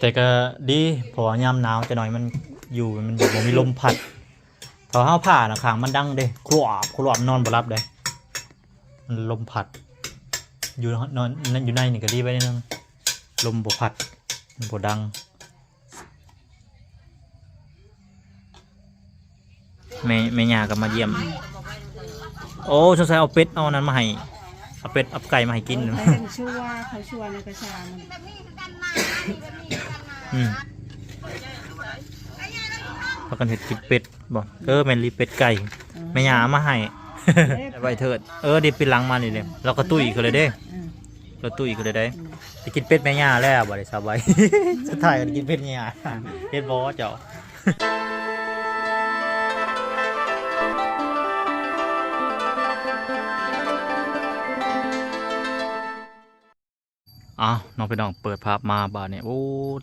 แต่ก็ดีเพราะว่ายามหนาวจะหน่อยมันอยู่มันบ่มีลมพัดพอเฮาผ่านะขางมันดังเด้ครวบครวบนอนบ่หลับเด้มันลมพัด อยู่นอนนั่นอยู่ในนี่ก็ดีไปนิดนึงลมบ่พัดมันบ่ดังแม่แม่ย่าก็มาเยี่ยม โอ้สงสัยเอาเป็ดเอานั้นมาให้เอาเป็ดเอาไก่มาให้กินเป็นชั่วเขาชัวในกระชามัน อืมพากันเห็ดกินเป็ดบอกเออแมนรีเป็ดไก่แม่ยาเอามาให้ ไว้เถิดเออเดี๋ยวปีหลังมานี่เลยเราก็ตุ้ยกันเลยเด้อืมเราตุ้ยกันเลยได้จะกินเป็ดแม่ยาแล้วบ่ได้สบาย สุดท้ายก็ได้กินเป็ดแม่ยาเป็ดบอเจ้า อ้าวน้องไปน้องเปิดภาพมาบาดเนี่ยโอ้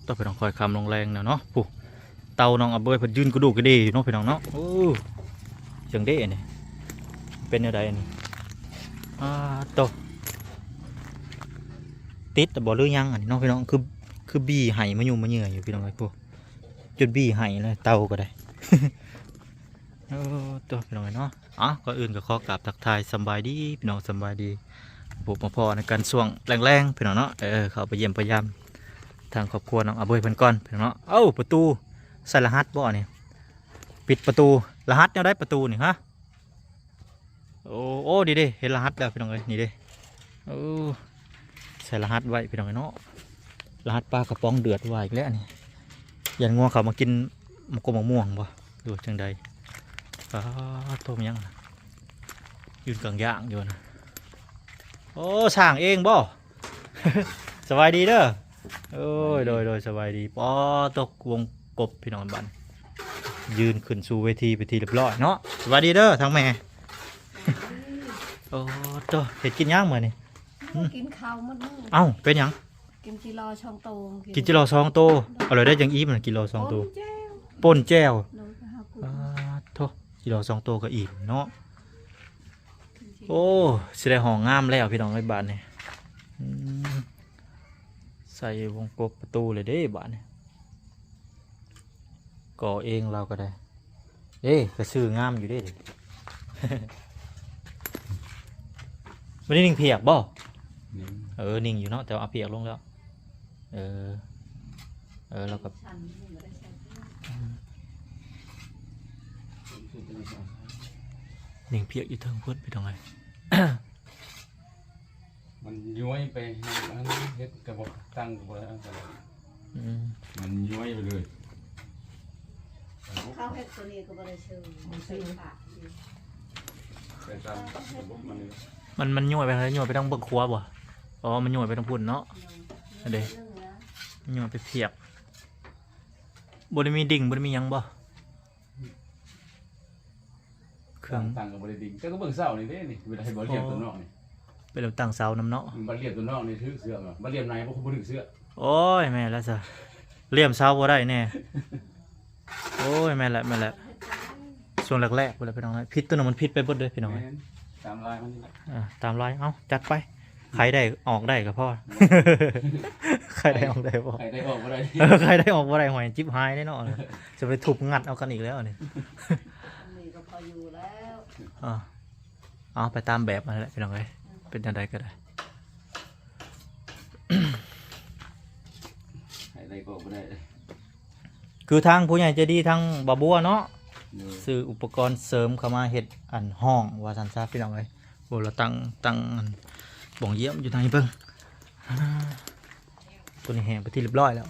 ต้องไปน้องคอยคำลงแรงเนาะเนาะปุ๊เตาน้องเอาเบยพัดยืนกระดูกกระดีอยู่เนาะพี่น้องเนาะโอ้จังเด้เนี่ยเป็นยังไงนี่อ่าโตติดแต่บ่หรือยังอันนี้น้องพี่น้องคือคือบีไห้มาอยู่มาเหยื่ออยู่พี่น้องไอ้พวกจนบี้ไห้เลยเตาก็ได้โอ้ตัวพี่น้องเนาะอะก็อื่นก็ขอกราบทักทายสบายดีพี่น้องสบายดี บุกมาพอในการส่วงแรงๆพี่น้องเนาะเออเขาไปเยี่ยมพยายามทางครอบครัวน้องอาเบยเพิ่นก่อนพี่น้องเนาะเอ้าประตูใส่รหัสบ่เนี่ยปิดประตูรหัสเนี่ยได้ประตูนี่ฮะโอ้โอ้ดีเด้เห็นรหัสแล้วพี่น้องเอ้ยนี่เด้โอ้ใส่รหัสไว้พี่น้องเอ้ยเนาะรหัสปลากระป๋องเดือดไว้อีกแล้วนี่ยันง่วงเขามากินมะกรูดมะม่วงบ่ดูจังใดอ้าวต้มยังยืนกลางย่างอยู่นะ โอ้สั่างเองบ่สบายดีเด้อโอ้ยโดยโดยสบายดีปอตกวงกบพี่น้องบันยืนขึ้นสู่เวทีไปทีเรียบร้อยเนาะสบายดีเด้อทั้งแม่โอ้ตัวเห็ดกินย่างเหมือนนี่กินข้าวหมดมื้อเอ้าเป็นหยังกินจิรอช่องโตกินจิโร่สองโตวอร่อยได้จังอีมันกิโลสองโตวโแจ้วป่นแจ้วโดยไปหาปู่อ้าโทจิโร่สองโตวก็อิ่มเนาะ โอ้สิได้ห้องงามแล้วพี่น้องไอ้บ้านนี่อืมใส่วงกบประตูเลยเด้บ้านนี่ก่อเองเราก็ได้เอ้กระซื้องามอยู่เด้ดิไม่ได้นิ่งเพียกบ่เออนิ่งอยู่เนาะแต่ว่าเอาเปียกลงแล้ว เออ เออแล้วก็ฉันนี่บ่ได้ใส่เสื้อนิ่งเพียกอยู่เทิงพุ่นไปตรงไหน มันย้อยไปอันนี้เฮ็ดกระบอกตั้งกระบอกตั้งกระบอกอืมมันย้อยไปเลยข้าวเฮ็ดตัวนี้ก็บ่ได้ชื่อบ่ใส่ผักไปตามระบบมันเลยมันมันย่วยไปทางไหนย่วยไปทางเบิกครัวบ่อ๋อมันย่วยไปทางพุ่นเนาะอันเดย่วยไปเพียกบ่ได้มีดิ่งบ่ได้มีหยังบ่ เครื่องตั้งกับบริดิ่งแต่ก็เบิ่งเศร้านี่เด้นี่เวลาให้บริเลียมตัวนอกนี่เป็นเราตั้งเสาน้ำเนาะบริเลียมตัวนอกนี่ถือเสื้อมาบริเลียมในบ่คุบ่ถือเสื้อโอ้ยแม่นแล้วซะเลี่ยมเสาบ่ได้แน่โอ้ยแม่นละแม่นละส่วนแรกๆบ่ได้พี่น้องเอ้ยพิษตัวนั้นมันพิษไปเบิดเลยพี่น้องเอ้ยแม่นตามลายมันนี่แหละอะตามรอยเอ้าจัดไปใครได้ออกได้ก็พอใครได้ออกได้พอใครได้ออกบ่ได้เออใครได้ออกบ่ได้หอยจิ๊บหายแน่นอนจะไปถูกงัดเอากันอีกแล้วนี่อันนี้ก็พออยู่แล้ว อะเอาไปตามแบบมาแหละพี่น้องเอ้ยเป็นจังไดก็ได้ใครได้ก็ออกบ่ได้คือทางผู้ใหญ่ใจดีทางบาบัวเนาะเออซื้ออุปกรณ์เสริมเข้ามาเฮ็ดอันห้องว่าสันซาพี่น้องเอ้ยโอ้เราตั้งตั้งอันบ่องเยี่ยมอยู่ทางนี้เบิ่งอ่าตัวนี้แห้งไปที่เรียบร้อยแล้ว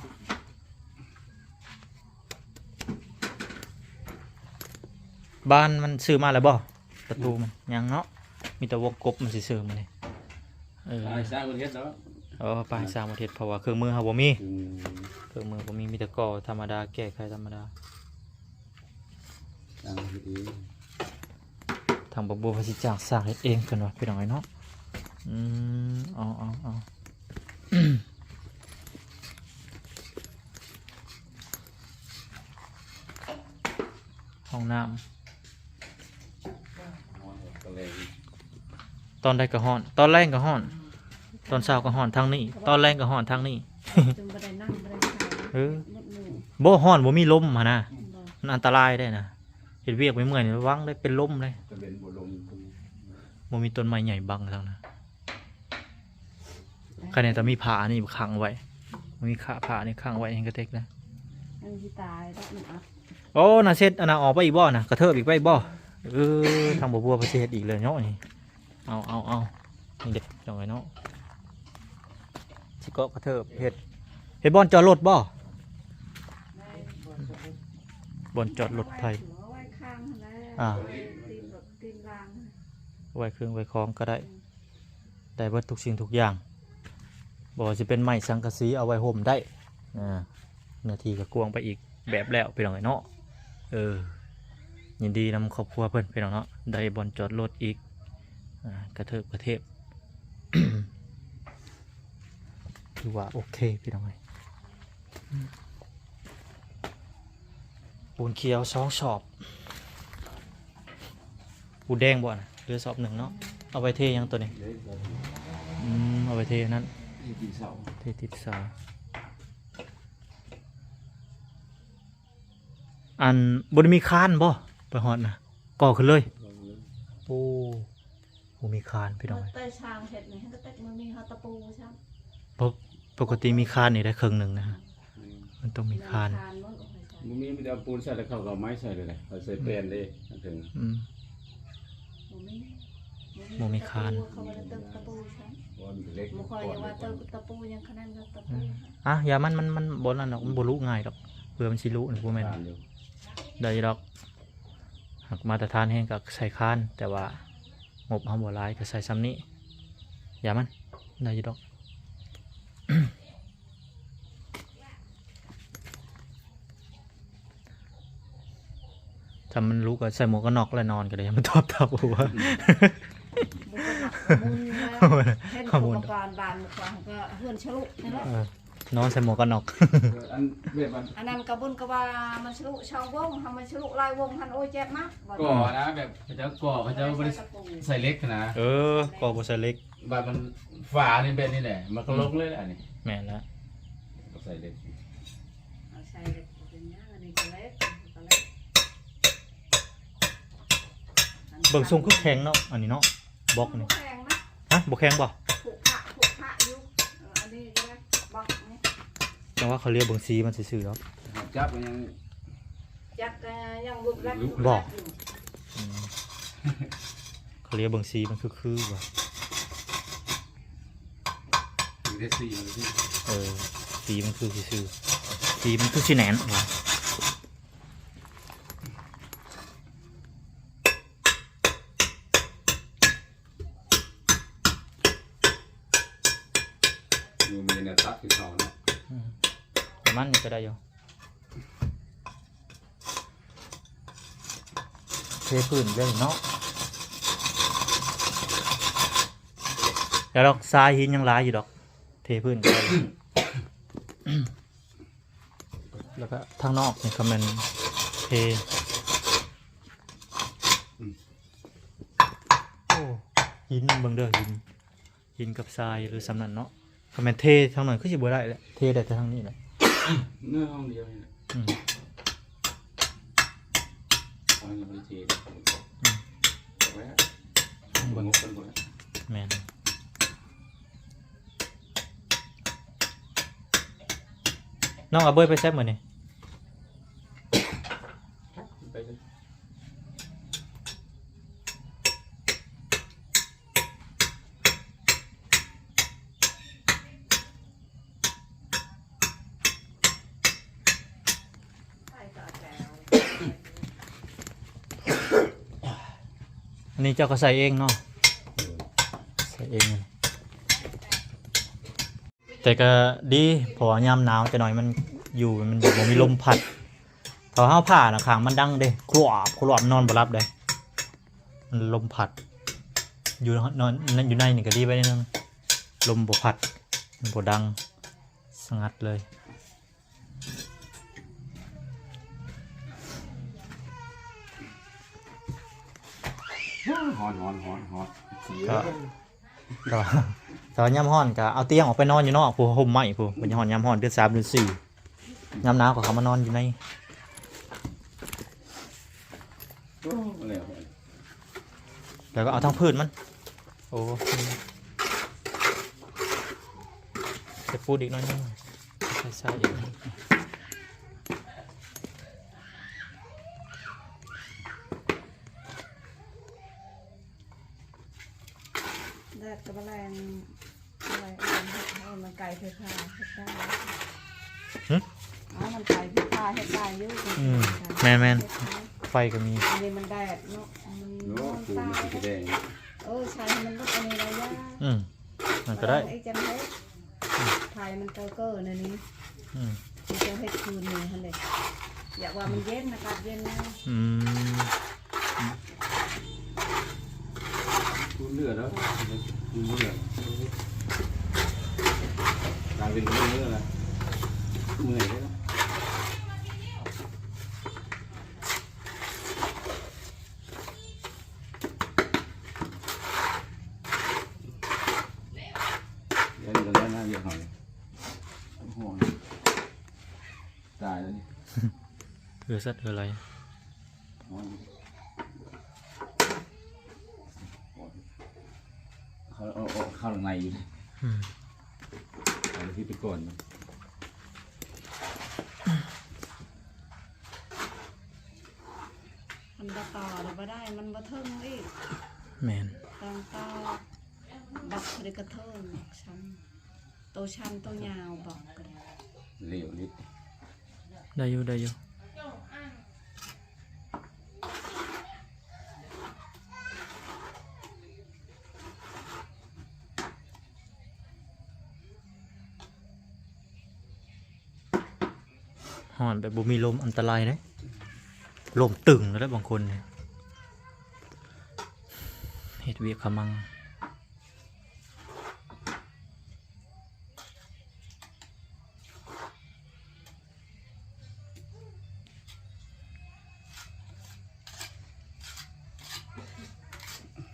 บ้านมันซื้อมาแล้วบ่ ประตูมันยังเนาะมีแต่วงกบมันสิซื้อมานี่เออใช่สร้างคนเฮ็ดเนาะเออไปสร้างประเทศเพราะว่าเครื่องมือเฮาบ่มีอืมเครื่องมือบ่มีมีแต่ก่อธรรมดาแก้ไขธรรมดาสร้างเฮ็ดเองทางบบัวพระสิจางสร้างเฮ็ดเองกันวะพี่น้องไอ้เนาะอืมเอ๋อาเอาห้องน้ก็เลยำต อนใดก็ห้อน ตอนแรกก็ห้อน ตอนเช้าก็ห้อนทางนี้ ตอนแรกก็ห้อนทางนี้ จนบ่ได้นั่งบ่ได้ใส่เออหมดหมู่บ่ฮ้อนบ่มีลมหั่นนะบ่มันอันตรายได้นะเฮ็ดเวียกไปเมื่อยนี่ระวังได้เป็นลมเลยจะเป็นบ่ลมบ่มีต้นไม้ใหญ่บังทั้งนั้นคันนี้แต่มีผ้านี่ขังไว้มีขาผ้านี่ขังไว้ให้กระเทกนะ มันสิตายแล้วมันอัดโอ้น่าเช็ดอันน่ะออกไปอีกบ่น่ะกระเทิบอีกไปอีกบ่เออทางบ่บัวไปสิเฮ็ดอีกเลยเนาะนี่ เอาเอาเอานี่เด็กจังไว้เนาะสิเกาะกระเทิบเฮ็ดเฮ็ดบ่อนจอดรถบ่ได้บ่อนจอดรถไทยถือว่าไว้ข้างนั่นแหละอ่าตีนแบบตีนรางไว้เครื่องไว้ของก็ได้ ได้เบิดทุกสิ่งทุกอย่างบอกว่าจะเป็นไม้สังกะสีเอาไว้ห่มได้อ่าเนื้อที่ก็กวางไปอีกแบบแล้วไปหน่อยเนาะเออยินดีนำครอบครัวเพื่อนไปหน่อยเนาะได้บอลจอดรถอีกอ่า กระเทิบกระเทบถือว่าโอเคพี่น้องเลยอืมปูนเขียวสองสอบปูนแดงบ่นะเหลือสอบหนึ่งเนาะเอาไปเทยังตัวนี้เด้ออืมเอาไปเทนั้นเสาเทติดเสาอันบนมีคานบ่ไปหอดนะก่อขึ้นเลยโอ้ โหมีคานพี่น้องเตยชางเห็ดนี่ให้ก็เตยมันมีฮอตะปูใช่ไหมปกปกติมีคานนี่ได้ครึ่งหนึ่งนะฮะมันต้องมีคานมันโอ้ยใช่มันมีมันจะเอาปูนใส่แล้วเขาก็เอาไม้ใส่เลยเลยเขาใส่เปลี่ยนเลยถึงอืมบ่มีบ่มีคานเขาบ่ได้เติมตะปูใช่ไหมบอลเล็กบ่คอยยังว่าเติมตะปูยังคะแนนก็ตะปูอะอย่ามันมันมันบนนั่นดอกมันบรู้ง่ายดอกเพื่อมันสิรู้นี่พวกแม่นการอยู่ได้ดอกหากมาตรฐานแห่งกับใส่คานแต่ว่า งบเฮาบ่หลายก็ใส่ซ้ำนี้อย่ามันได้อยู่ดอกถ้ามันรู้ก็ใส่หมวกกันน็อกแล้วนอนก็ได้มันทอบทับหัวมุนแล้วเห็นข้ออุมูลปกรณ์บานมือขวางก็เฮือนฉลุนี่แหละเออ นอนใส่หมวกกันน็อก อันแบบมันอันนั้นกระบุญกระว่ามันฉลุชาววงทำมันฉลุลายวงหันโอ้ยเจ็บมากก่อนะแบบเขาจะก่อเขาจะบริตะปูใส่เล็กนะเออกอบใส่เล็ก บาดมันฝานี่เป็นนี่แหละมันก็ลงเลยแหละอันนี้แม่นแล้วก็ใส่เล็กเอาใส่เล็กเป็นอย่างอันนี้ก็เล็กก็เล็กเบิ่งทรงคือแข็งเนาะอันนี้เนาะบล็อกนี่แข็งนะฮะบ่แข็งบ่ ผูกผ้าผูกผ้าอยู่เอออันนี้ก็ได้บล็อกนี่ จังว่าเขาเรียกเบิ่งสีมันซื่อๆเนาะจับมันยังจักเอ่อยังบุบรักบอกอืมเขาเรียกเบิ่งสีมันคือคือว่ะถึงได้สี่มันที่เออสีมันคือซื่อๆสีมันคือสีแหนนว่ะ มาณนี้ก็ได้อยู่เทพื้นเลยเนาะแล้วดอกทรายหินยังหลายอยู่ดอก เทพื้นก็ได้แล้วก็ทางนอกนี่ก็แมันเทโอ้หินเบิ่งเด้อหินหินกับทรายหรือสำนันเนาะก็แมันเททางนั้นก็สิบ่ได้แหละเทได้แต่ทางนี้แหละ เนื้อห้องเดียวนี่แหละอืมห้องยังไม่เจเอาไว้เบิ่งคนบ่แม่นน้องเอาเบยไปแซ่บมื้อนี่ไปเลย ใส่ก็เอาแก้ว อันนี้เจ้าก็ใส่เองเนาะใส่เอง แต่ก็ดีเพราะว่ายามหนาวจะหน่อยมันอยู่มันบ่มีลมพัดพอเฮาผ่านะขางมันดังเด้ครวบครวบนอนบ่หลับเด้มันลมพัด อยู่นอนนั่นอยู่ในนี่ก็ดีไปนิดนึงลมบ่พัดมันบ่ดังสงัดเลย หอนหอนหอนหอนก็ก็ตอนยามฮ้อนก็เอาเตียงออกไปนอนอยู่นอกผู้ห่มไม้ผู้เป็นฮ้อนยามฮ้อนเดือนสามเดือนสี่ยามหนาวก็เขามานอนอยู่ในแล้วก็เอาทั้งพืชมันโอ้จะพูดอีกน้อยนึงใส่ใส่อีก แดดกับแมลงอะไรเอามันไก่เพคาเฮ็ดได้อ๋อมันไก่เพคาเฮ็ดได้เยอะอืมแม่นแม่นไฟก็มี อันนี้มันแดดเนาะมันโอ้นอนปูตามันสิได้เออใช้ให้มันลุกอันนี้ระยะอืมมันก็ได้ไอ้จันเฮ็ดไทยมันเกอเกอร์ในนี้อืมมันจะเฮ็ดคืนนี้หั่นเลยอยากว่ามันเย็นอากาศเย็นนะอืม ปูเลือดแล้วปูเลือดการเป็นเรื่องเลือดละเมื่อยแล้วเดี๋ยวนี้ก็แล้วนะเยอะหน่อยห่วงตายแล้วนี่ เอือสัตว์เอืออะไร เขาเอาเอาเข้าหลังในอยู่ดิ อืม เอาที่ไปก่อนมัน มันบ่ต่อหรือบ่ได้มันบ่เทิงอีก แมน ตองต่อบักเลย กระเทิงชันโตชันโตยาวบอกกันเหลวนิดได้อยู่ได้อยู่หอนแบบบ่มีลมอันตรายเลยลมตึงแล้วได้บางคนเนี่ยเฮ็ดเวียกขมัง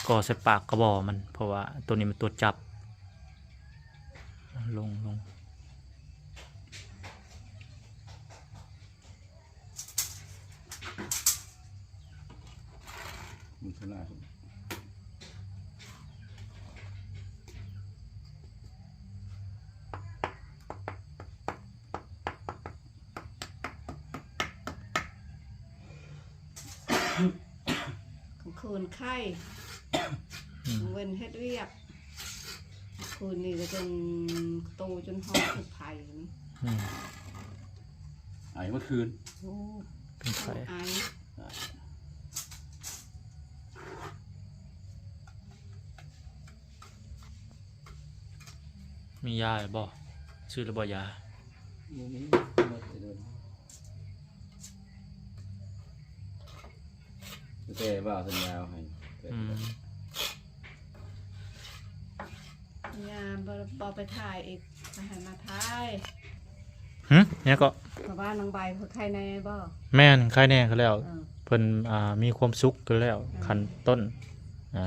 ก่อใส่ปากกระบอกมัน เพราะว่าตัวนี้มันตัวจับ ลงลง มันขนาด กลางคืนไข้เว้นเฮ็ดเวียกคืนนี้ก็จนโตจนห้องทุกไผ่นี่ อืม ไอ้เมื่อคืนโอ้เป็นไฟไอมียาหรือบ่ซื้อหรือบ่ยามื้อนี้หมดไปเลยแต่ว่าสัญญาให้แต่อืมยาบ่บ่ไปถ่ายอีกไปหามาถ่าย หึเนี่ยก็เพราะว่าน้องใบเพิ่นไข้ในบ่แม่นใครแน่ก็แล้ว เออเพิ่นอ่ามีความสุขก็แล้วขั้นต้นอ่า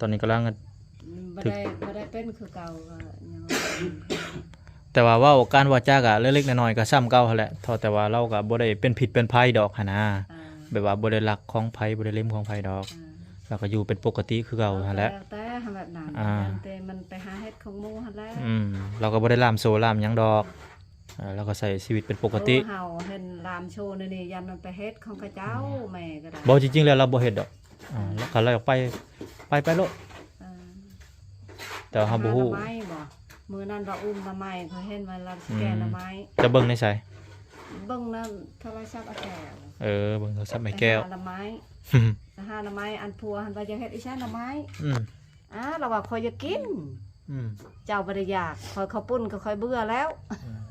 ตอนนี้กำลัง บ่ถึก ได้บ่ได้เป็นคือเก่าก็ยังว่าแต่ว่าเว่าการว่าจากะเล็กๆน้อยๆก็ซ้ำเก่าหั่นแหละเท่าแต่ว่าเราก็บ่ได้เป็นผิดเป็นภัยดอกหั่นนะอ่าแบบว่าบ่ได้ลักของภัยบ่ได้เล่มของภัยดอกอ่า เราก็อยู่เป็นปกติคือเก่าหั่นแหละแล้วแต่ทำแบบนั้นอ่า แต่มันไปหาเฮ็ดของหมู่หั่นแหละอืมเราก็บ่ได้ลามโซลามหยังดอก อ่าเราก็ใช้ชีวิตเป็นปกติเฮาเห็นรามโชว์นี่นี่ยันมันไปเฮ็ดของกระเจ้าแม่ก็ได้บ่จริงๆแล้วเราบ่เฮ็ดดอกอ่าแล้วก็ไล่ออกไปไปไปโลดอ่าแต่ว่าเฮาบ่ฮู้ หน้ไม้บ่มื้อนั้นเราอุ้มหน้าไม้เขาเห็นว่าเราสแกนหน้าไม้จะเบิ่งในไสเบิ่งนั้นโทรศัพท์อาแก้วเออเบิ่งโทรศัพท์แม่แก้วไปหาหน้าไม้อืมไปหาหน้าไม้อันพัวหันว่าจะเฮ็ดอีช่าหน้าไม้อืมอ่าเราว่าคอยจะกิน อืม เจ้าบ่ได้อยากคอยเขาวปุ้นก็คอยเบื่อแล้วอี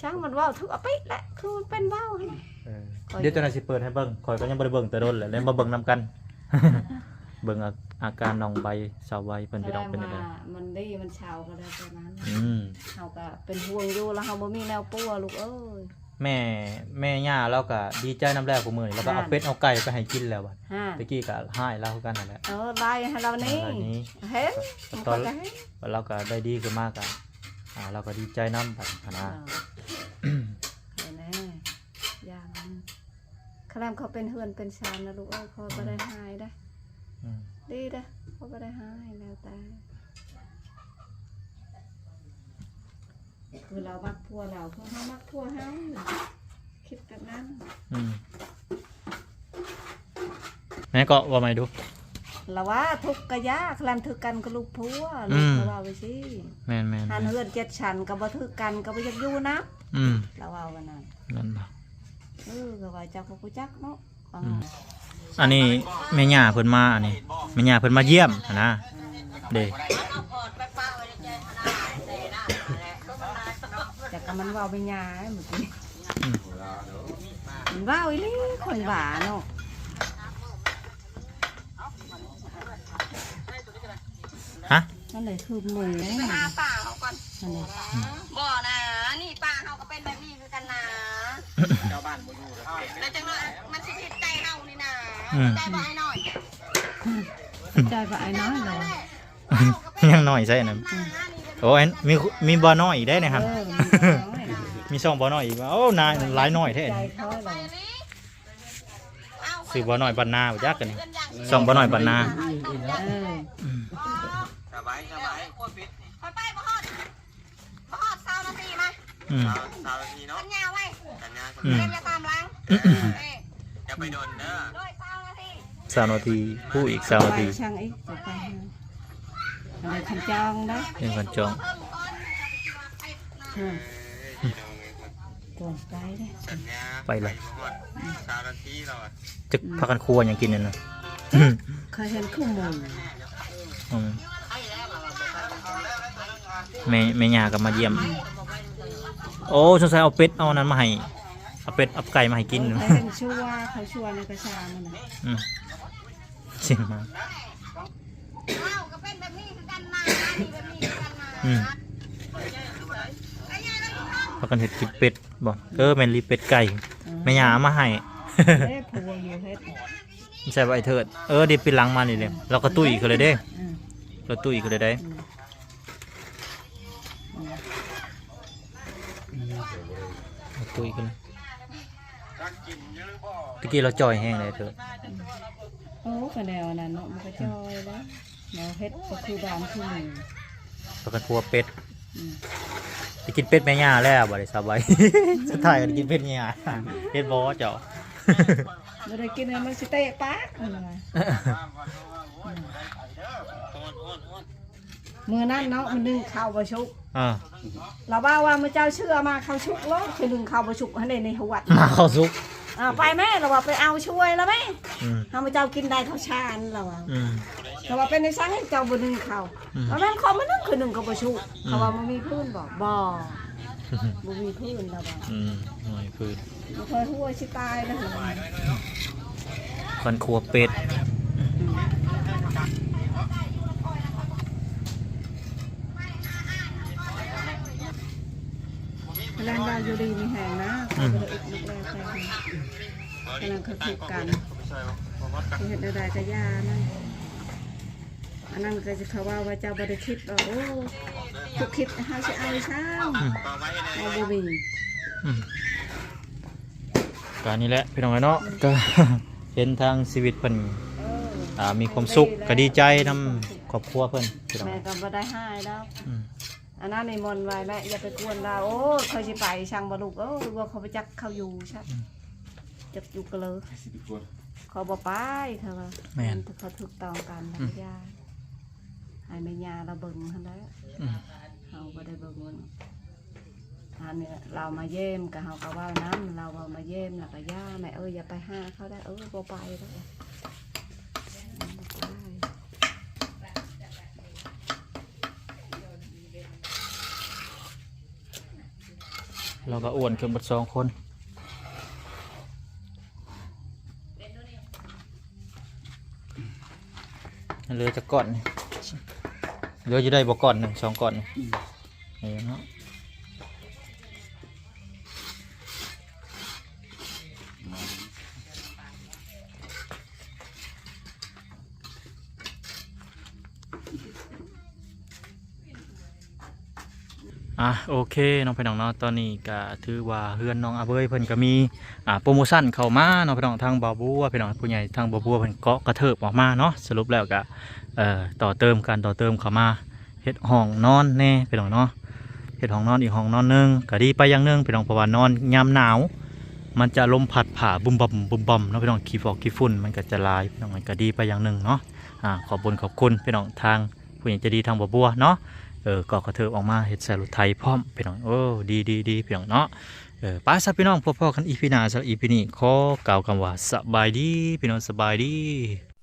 ช่างมันเว้าทุกอปิแหละคือมันเป็นเว้าหั่นน่ะเออเดี๋ยวเจ้าหน้าที่เปิดให้เบิ่งข่อยก็ยังบ่ได้เบิ่งแต่โดนแหละแล้วมาเบิ่งนํกัน เบิ่งอาอาการน้องใบสาวใบเพิ่นพี่น้องเป็นจังไดแสดว่ามันดีมันเชาก็ได้ตอนนั้นอืมเฮาก็เป็นห่วงอยู่แล้วเฮาบ่มีแนวปัวลูกเอ้ยแม่แม่ย่าเราก็ดีใจน้ำแรกกูมื้อนี้แล้วก็เอานั่นเป็ดเอาไก่ไปให้กินแล้วบัดฮะตะกี้ก็ให้เราคือกันนั่นแหละ เออไล่ให้เรานี่อันนี้เห็นมันตอก็นจะเห็น เราก็ได้ดีขึ้นมากอะอ่าเราก็ดีใจน้ำบัดหั้นนะ เดี๋ยวนะยามันคลามเขาเป็นเฮือนเป็นชานนะลูกเอ้ยพอไปได้หายได้ดีเด้อพอไปได้หายแล้วแต่คือเราบักพัวเราเพราะเขามักพัวเฮาคิดแบบนั้นแม่ก็ว่าไม่ดู เราว่าทุกข์กะยากคลามถือกันกับลูกพัวลูกอืเขาวไปสิแมนแมนหันเฮือนเจ็ดชันกับบ่ถือกันกับบ่อยากอยู่นะ อืมเราว่ากันนั่นนั่นบ่เออก็ว่าเจ้าก็กูจักเนาะฟังอืมอันนี้แม่ย่าเพิ่นมาอันนี้แม่ย่าเพิ่นมาเยี่ยมหั้นนะเด้แต่ก็มันเว้าไปยาเมื่อกี้อืมมันเว้าอีหลีข่อยว่าเนาะฮะนั่นเลยคือหมูนั่นไปเลยหาป่าเขาก่อน นั่นเลยบ่นะ นี่ป่าเขาก็เป็นแบบนี้คือกันนะเจ้าบ้านบ่อยู่แล้วจังเลยมันสิผิดใจเฮานี่นะอืมใจบ่ให้หน่อยใจว่าไอ้น้อยเลยยังน้อยใช่นั่นโอ้ยมีมีบ่อน้อยอีกได้นะครับเออมันน้อยมีช่องบ่อน้อยอีกว่าโอ้นายหลายน้อยแท้ใจนี่เขาเลยซื้อบ่อน้อยบันนาบ่จักกันนี่ช่องบ่อน้อยบันนาเอออืมสบายสบายคอยไปบ่ฮอดบ่ฮอดเศร้านา ทีมาอืมสัญญาไว้อืมเล่นอย่าตามหลังเอ้ยอย่าไปโดนเด้อด้วยเศร้านาทีสามนาทีผู้อีกสามนาไปทีช่างอีกต่อไปอะไรคันจองได้เป็นคนจอง เพิ่มก่อนอืมตัวไปได้สัญญาไปเลยหมดสามนาทีเราอะจะพากันครัวหยังกินนั่นน่ะเคยเห็นคู่หมูอืมแม่แม่ย่าก็มาเยี่ยม โอ้สงสัยเอาเป็ดเอาอันนั้นมาให้เอาเป็ดเอาไก่มาให้กินเคยเห็นชัวเขาชัวในกระชามันนะอืมจริงมาเอ้าก็เป็นแบบนี้คือกันนะนี่แบบนี้คือกันนะอืมพากันเห็ดกินเป็ดบ่เออแม่นรีเป็ดไก่แม่ย่าเอามาให้ เอ้ผัวอยู่เฮ็ดไม่ใช่ว่าไอ้เถิดเออเดี๋ยวปีหลังมานี่เลยเราก็ตุ้ยกันเลยเด้ อืมเราตุ้ยกันเลยได้ อืม เราตุ้ยกันเลยตะกี้เราจ่อยแห้งเลยเถิดโอ้ก็แนวนั้นเนาะมันก็จอยแล้วแนวเฮ็ดก็คือบานคือหมูพากันพัวเป็ดอืมไปกินเป็ดแม่ย่าแล้วบ่ได้สบายสุดท้ายก็ได้กินเป็ดแม่ย่าเป็ดบอเจ้าบ่ได้กินแล้วมันสิเตะปาก มันว่ามื้อนั้นเนาะมันนึ่งข้าวบ่ชุกอ่าเราว่าว่ามื้อเจ้าเชื่อมาข้าวชุกโลกคือนึ่งข้าวบ่ชุกให้ได้ในหัวดมาเข้าซุก อ่าไปแม่เราว่าไปเอาช่วยแล้วแม่อืมเฮามื้อเจ้ากินได้ข้าวชานเราว่าอืม เราว่าเป็นในซังให้เจ้าบ่นึ่งข้าวอืม เพราะนั้นเขามานึ่งคือนึ่งข้าวบ่ชุกเขาว่ามันมีพื้นบ่บ่บ่มีพื้นเราว่าอืมหน่อยฟืนบ่เคยหัวสิตายแล้วเราว่าฟันครัวเป็ด แรงดาอยู่ดีมีแหงนะเขาบ่ได้อุดนึกแล้วแต่กำลังเขาถูกกันเฮ็ดได้ก็ย่านั่นอันนั้นก็จะเขาว่าว่าเจ้าบ่ได้คิดว่าโอ้ทุกคิดเฮาสิเอาช้างอืมต่อไปเลยเอาบ่มีอืมการนี้แหละพี่น้องเอ้ยเนาะก็เห็นทางชีวิตเพิ่นเอออ่ามีความสุขก็ดีใจนำครอบครัวเพิ่นพี่น้องแม่ก็บ่ได้หายแล้ว อืมอันนั้นในมนต์ไว้แม่อย่าไปกวนเราโอ้ยเขาสิไปช่างบ่ลูกเอ้ยว่าเขาไปจักเขาอยู่ชัดจักอยู่กันเลยสิบคนเขาบ่ไปเขาว่าแม่น เขาถูกต้องกันนะอืมยาให้แม่ยาเราเบิ่งหั่นแหล้ว อืมเฮาบ่ได้เบิ่งมันอันนี้เรามาเยี่ยมก็เฮาก็ว่านั้นเราว่ามาเยี่ยมแล้วก็ย่าแม่เอ้ยอย่าไปหาเขาได้เออบ่ไปแล้วบ่ไป เราก็อ้วนขึ้นหมดสองคนเหลือจะก่อนเหลือจะได้บ่ก่อนหนึ่งสองก่อนหนี่เนาะ อะโอเคน้องพี่น้องเนาะตอนนี้ก็ถือว่าเฮือนน้องอาเบยเพิ่นก็มีอ่าโปรโมชั่นเข้ามาเนาะพี่น้องทางบาบัวพี่น้องผู้ใหญ่ทางบาบัวเพิ่นเกาะกระเถิบออกมาเนาะสรุปแล้วก็เอ่อต่อเติมกันต่อเติมเข้ามาเฮ็ดห้องนอนแน่พี่น้องเนาะเฮ็ดห้องนอนอีกห้องนอนหนึงก็ดีไปอย่างหนึงพี่น้องเพราะว่านอนยามหนาว มันจะลมพัดผ่าบุมบอมบุมบอมเนาะพี่น้องขี้ฟอกขี้ฝุ่นมันก็จะลายพี่น้องมันก็ดีไปอย่างหนึ่งเนาะอ่าขอบคุญขอบคุณพี่น้องทางผู้ใหญ่จะดีทางบัวบัวเนาะ เออก็กระเทิบออกมาเห็ดแซลูไทยพร้อมพี่น้องโอ้ดีดีดีพี่น้องเนาะเออป้าซับพี่น้องพ่อพ่อกันอีพีนาสำหรับอีพีนี้ขอกล่าวคำว่าสบายดีพี่น้องสบายดี